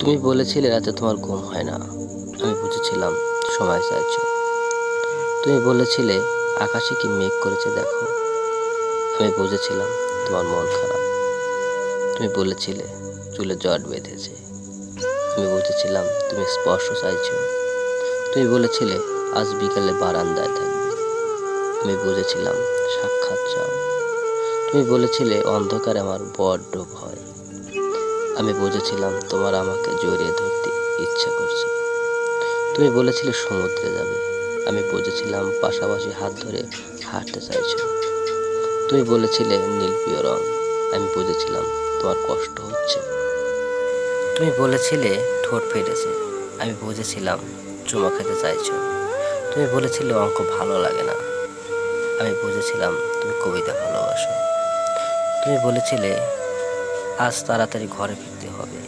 তুমি বলেছিলে রাতে তোমার ঘুম হয় না। আমি বুঝেছিলাম, সময় চাইছ। তুমি বলেছিলে আকাশে কি মেঘ করেছে, দেখো। আমি বুঝেছিলাম, তোমার মন খারাপ। তুমি বলেছিলে চুলে জট বেঁধেছে। আমি বুঝেছিলাম, তুমি স্পর্শ চাইছো। তুমি বলেছিলে আজ বিকালে বারান্দায় থাকবে। আমি বুঝেছিলাম, সাক্ষাৎ চাও। তুমি বলেছিলে অন্ধকারে আমার বড্ড ভয়। আমি বুঝেছিলাম তোমার আমাকে জড়িয়ে ধরতে ইচ্ছা করছে। তুমি বলেছিলে সমুদ্রে যাবে। আমি বুঝেছিলাম পাশাপাশি হাত ধরে হাঁটতে চাইছো। তুমি বলেছিলে নীল প্রিয় রং। আমি বুঝেছিলাম তোমার কষ্ট হচ্ছে। তুমি বলেছিলে ঠোঁট ফেটেছে। আমি বুঝেছিলাম চুমা খেতে চাইছো। তুমি বলেছিলে অঙ্ক ভালো লাগে না। আমি বুঝেছিলাম তুমি কবিতা ভালোবাসো। তুমি বলেছিলে আজ তাড়াতাড়ি ঘরে ফিরতে হবে।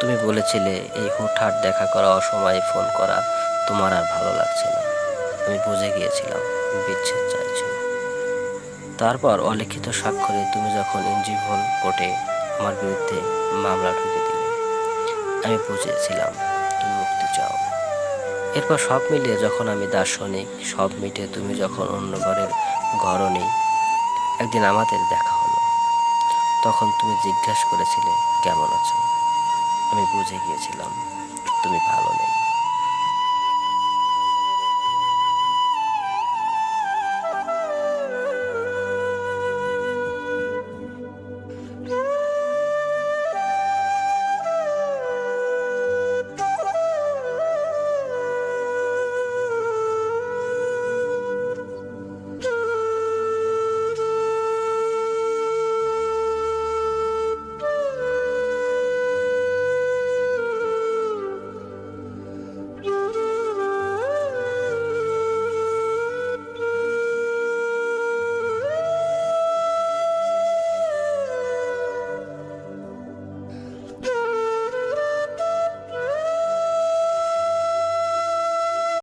তুমি বলেছিলে এই হুটহাট দেখা করা অসময়ে ফোন করা তোমার আর ভালো লাগছে না। আমি বুঝে গিয়েছিলাম, বিচ্ছেদ চাইছো। তারপর অলিখিত স্বাক্ষরে তুমি যখন ইঞ্জিভন কোর্টে আমার বিরুদ্ধে মামলা ঢুকে দিলে, আমি বুঝেছিলাম তুমি মুক্তি চাও। এরপর সব মিলিয়ে যখন আমি দার্শনিক, সব মিটে তুমি যখন অন্য ঘরের ঘরও নেই একদিন আমাদের দেখা হলো। তখন তুমি জিজ্ঞাসা করেছিলে কেমন আছো? আমি বুঝে গিয়েছিলাম তুমি ভালো নেই।